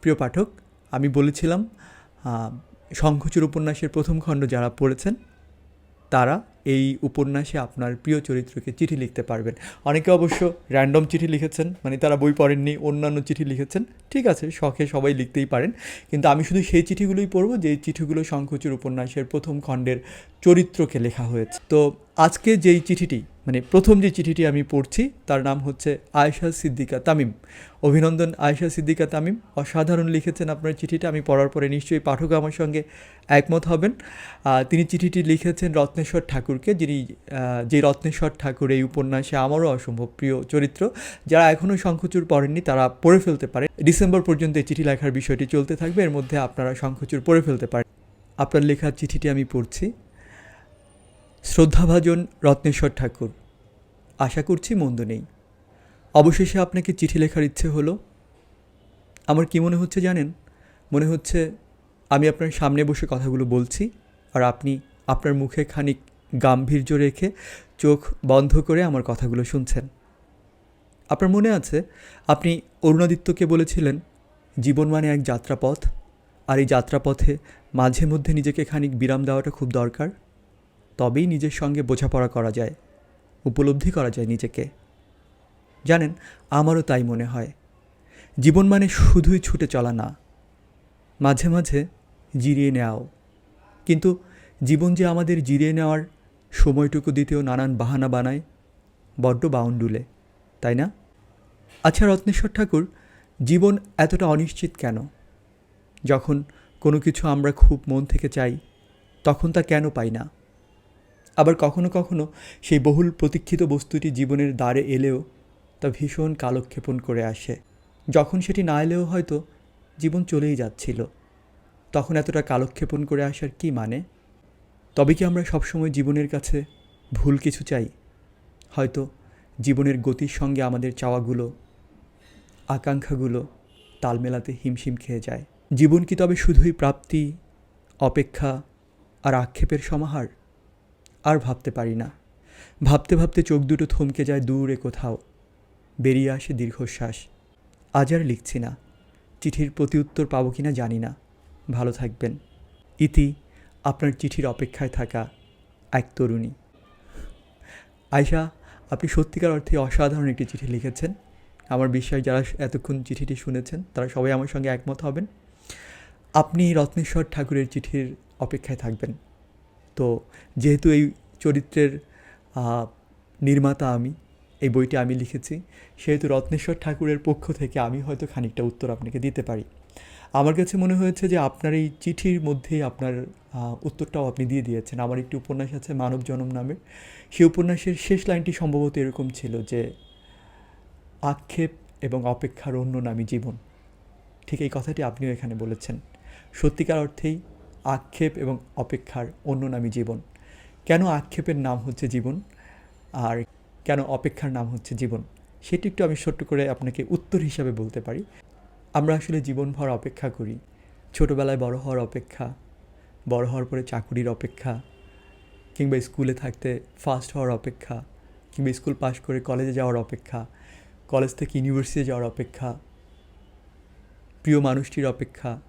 প্রিয় পাঠক আমি বলেছিলাম আহ, শঙ্খচূড় উপন্যাসের প্রথম খণ্ড যারা পড়েছেন তারা এই উপন্যাসে আপনার প্রিয় চরিত্রকে চিঠি লিখতে পারবেন। অনেকে অবশ্য র্যান্ডম চিঠি লিখেছেন মানে তারা বই পড়েননি অন্যান্য চিঠি লিখেছেন ঠিক আছে শখে সবাই লিখতেই পারেন। কিন্তু আমি শুধু সেই চিঠিগুলোই পড়ব যে চিঠিগুলো শঙ্খচূড় উপন্যাসের প্রথম খণ্ডের চরিত্রকে লেখা হয়েছে। তো আজকে যেই চিঠিটি মানে প্রথম যে চিঠিটি আমি পড়ছি, তার নাম হচ্ছে আয়েশা সিদ্দিকা তামিম। অভিনন্দন আয়েশা সিদ্দিকা তামিম। অসাধারণ লিখেছেন আপনার চিঠিটা, আমি পড়ার পরে নিশ্চয়ই পাঠক আমার সঙ্গে একমত হবেন। তিনি চিঠিটি লিখেছেন রত্নেশ্বর ঠাকুরকে, যিনি যে রত্নেশ্বর ঠাকুর এই উপন্যাসে আমারও অসম্ভব প্রিয় চরিত্র। যারা এখনও শঙ্খচূড় পড়েননি, তারা পড়ে ফেলতে পারে ডিসেম্বর পর্যন্ত এই চিঠি লেখার বিষয়টি চলতে থাকবে, এর মধ্যে আপনারা শঙ্খচূড় পড়ে ফেলতে পারেন। আপনার লেখা চিঠিটি আমি পড়ছি। শ্রদ্ধাভাজন রত্নেশ্বর ঠাকুর। আশা করছি মন্দ নেই। অবশেষে আপনাকে চিঠি লেখার ইচ্ছে হলো। আমার কি মনে হচ্ছে জানেন? মনে হচ্ছে আমি আপনার সামনে বসে কথাগুলো বলছি আর আপনি আপনার মুখে খানিক গাম্ভীর্য রেখে চোখ বন্ধ করে আমার কথাগুলো শুনছেন। আপনার মনে আছে, আপনি অরুণাদিত্যকে বলেছিলেন, জীবন মানে এক যাত্রাপথ, আর এই যাত্রাপথে মাঝে মধ্যে নিজেকে খানিক বিরাম দেওয়াটা খুব দরকার। তবেই নিজের সঙ্গে বোঝাপড়া করা যায়। উপলব্ধি করা যায় নিজেকে। জানেন, আমারও তাই মনে হয়। জীবন মানে শুধুই ছুটে চলা না। মাঝে মাঝে জিরিয়ে নেওয়াও। কিন্তু জীবন যে আমাদের জিরিয়ে নেওয়ার সময়টুকু দিতেও নানান বাহানা বানায়, বড্ড বাউন্ডুলে, তাই না? আচ্ছা রত্নেশ্বর ঠাকুর, জীবন এতটা অনিশ্চিত কেন? যখন কোনো কিছু আমরা খুব মন থেকে চাই, তখন তা কেন পাই না? আবার কখনো কখনো সেই বহুল প্রতীক্ষিত বস্তুটি জীবনের দ্বারে এলেও তা ভীষণ কালক্ষেপণ করে আসে। যখন সেটি না এলেও হয়তো জীবন চলেই যাচ্ছিল। তখন এতটা কালক্ষেপণ করে আসার কি মানে? তবে কি আমরা সবসময় জীবনের কাছে ভুল কিছু চাই? হয়তো জীবনের গতির সঙ্গে আমাদের চাওয়াগুলো, আকাঙ্ক্ষাগুলো তাল মেলাতে হিমশিম খেয়ে যায়। জীবন কি তবে শুধুই প্রাপ্তি, অপেক্ষা আর আক্ষেপের সমাহার? আর ভাবতে পারি না। ভাবতে ভাবতে চোখ দুটো থমকে যায় দূরে কোথাও। বেরিয়ে আসে দীর্ঘশ্বাস। আজ আর লিখছি না। চিঠির প্রতি উত্তর পাবো কিনা জানি না। ভালো থাকবেন। ইতি আপনার চিঠির অপেক্ষায় থাকা এক তরুণী। আয়শা, আপনি সত্যিকার অর্থে অসাধারণ একটি চিঠি লিখেছেন। আমার বিশ্বাস যারা এতক্ষণ চিঠিটি শুনেছেন, তারা সবাই আমার সঙ্গে একমত হবেন। আপনি রত্নেশ্বর ঠাকুরের চিঠির অপেক্ষায় থাকবেন। তো যেহেতু এই চরিত্রের নির্মাতা আমি, এই বইটি আমি লিখেছি, সেহেতু রত্নেশ্বর ঠাকুরের পক্ষ থেকে আমি হয়তো খানিকটা উত্তর আপনাকে দিতে পারি। আমার কাছে মনে হয়েছে যে আপনার এই চিঠির মধ্যেই আপনার উত্তরটাও আপনি দিয়ে দিয়েছেন। আমার একটি উপন্যাস আছে মানব জনম নামের সেই উপন্যাসের শেষ লাইনটি সম্ভবত এরকম ছিল যে, আক্ষেপ এবং অপেক্ষার অন্য নামই জীবন। ঠিক এই কথাটি আপনিও এখানে বলেছেন। সত্যিকার অর্থেই আক্ষেপ এবং অপেক্ষার অন্য নামই জীবন। কেন আক্ষেপের নাম হচ্ছে জীবন? আর কেন অপেক্ষার নাম হচ্ছে জীবন? সেটি একটু আমি ছোট্ট করে আপনাকে উত্তর হিসাবে বলতে পারি। আমরা আসলে জীবনভর অপেক্ষা করি। ছোটোবেলায় বড় হওয়ার অপেক্ষা, বড় হওয়ার পরে চাকুরির অপেক্ষা, কিংবা স্কুলে থাকতে ফার্স্ট হওয়ার অপেক্ষা, কিংবা স্কুল পাশ করে কলেজে যাওয়ার অপেক্ষা, কলেজ থেকে ইউনিভার্সিটি যাওয়ার অপেক্ষা, প্রিয় মানুষটির অপেক্ষা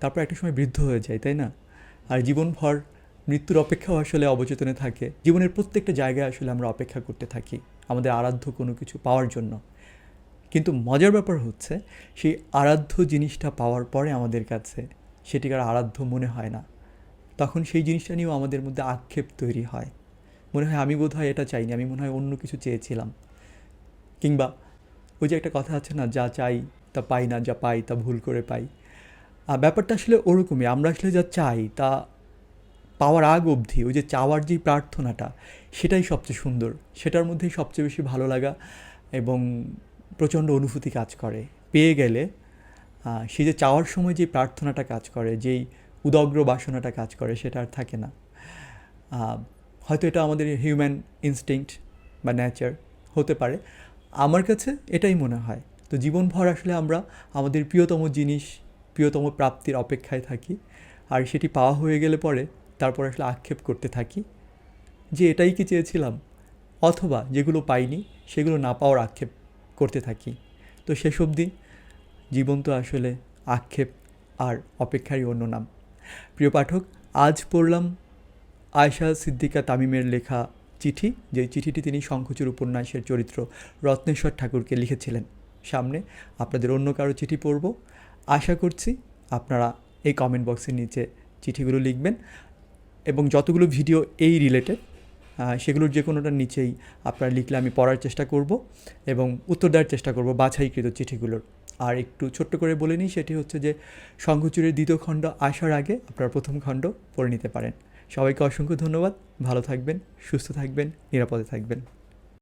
তারপর একটা সময় বৃদ্ধ হয়ে যায়, তাই না? আর জীবনভর মৃত্যুর অপেক্ষাও আসলে অবচেতনে থাকে। জীবনের প্রত্যেকটা জায়গায় আসলে আমরা অপেক্ষা করতে থাকি, আমাদের আরাধ্য কোনো কিছু পাওয়ার জন্য। কিন্তু মজার ব্যাপার হচ্ছে, সেই আরাধ্য জিনিসটা পাওয়ার পরে আমাদের কাছে সেটিকার আরাধ্য মনে হয় না। তখন সেই জিনিসটা নিয়েও আমাদের মধ্যে আক্ষেপ তৈরি হয়। মনে হয় আমি বোধ হয় এটা চাইনি, আমি মনে হয় অন্য কিছু চেয়েছিলাম। কিংবা ওই যে একটা কথা আছে না, যা চাই তা পাই না, যা পাই তা ভুল করে পাই। আর ব্যাপারটা আসলে ওরকমই। আমরা আসলে যা চাই তা পাওয়ার আগ অবধি, ওই যে চাওয়ার যে প্রার্থনাটা, সেটাই সবচেয়ে সুন্দর। সেটার মধ্যেই সবচেয়ে বেশি ভালো লাগা এবং প্রচণ্ড অনুভূতি কাজ করে। পেয়ে গেলে সে যে চাওয়ার সময় যে প্রার্থনাটা কাজ করে, যেই উদগ্র বাসনাটা কাজ করে, সেটা আর থাকে না। হয়তো এটা আমাদের হিউম্যান ইনস্টিংক্ট বা নেচার হতে পারে। আমার কাছে এটাই মনে হয়। তো জীবনভর আসলে আমরা আমাদের প্রিয়তম জিনিস প্রিয়তম প্রাপ্তির অপেক্ষায় থাকি। আর সেটি পাওয়া হয়ে গেলে পরে তারপর আসলে আক্ষেপ করতে থাকি। যে এটাই কি চেয়েছিলাম? অথবা যেগুলো পাইনি, সেগুলো না পাওয়ার আক্ষেপ করতে থাকি। তো শেষ অবধি জীবন তো আসলে আক্ষেপ আর অপেক্ষারই অন্য নাম। প্রিয় পাঠক, আজ পড়লাম আয়শা সিদ্দিকা তামিমের লেখা চিঠি। যে চিঠিটি তিনি শঙ্খচূড় উপন্যাসের চরিত্র রত্নেশ্বর ঠাকুরকে লিখেছিলেন। সামনে আপনাদের অন্য কারও চিঠি পড়ব। আশা করছি আপনারা এই কমেন্ট বক্সের নিচে চিঠিগুলো লিখবেন এবং যতগুলো ভিডিও এই রিলেটেড সেগুলোর যে কোনোটার নিচেই আপনারা লিখলে আমি পড়ার চেষ্টা করব এবং উত্তর দেওয়ার চেষ্টা করব বাছাইকৃত চিঠিগুলোর। আর একটু ছোট্ট করে বলে নিই, সেটি হচ্ছে যে শঙ্খচূড়ের দ্বিতীয় খণ্ড আসার আগে আপনারা প্রথম খণ্ড পড়ে নিতে পারেন। সবাইকে অসংখ্য ধন্যবাদ, ভালো থাকবেন, সুস্থ থাকবেন, নিরাপদে থাকবেন।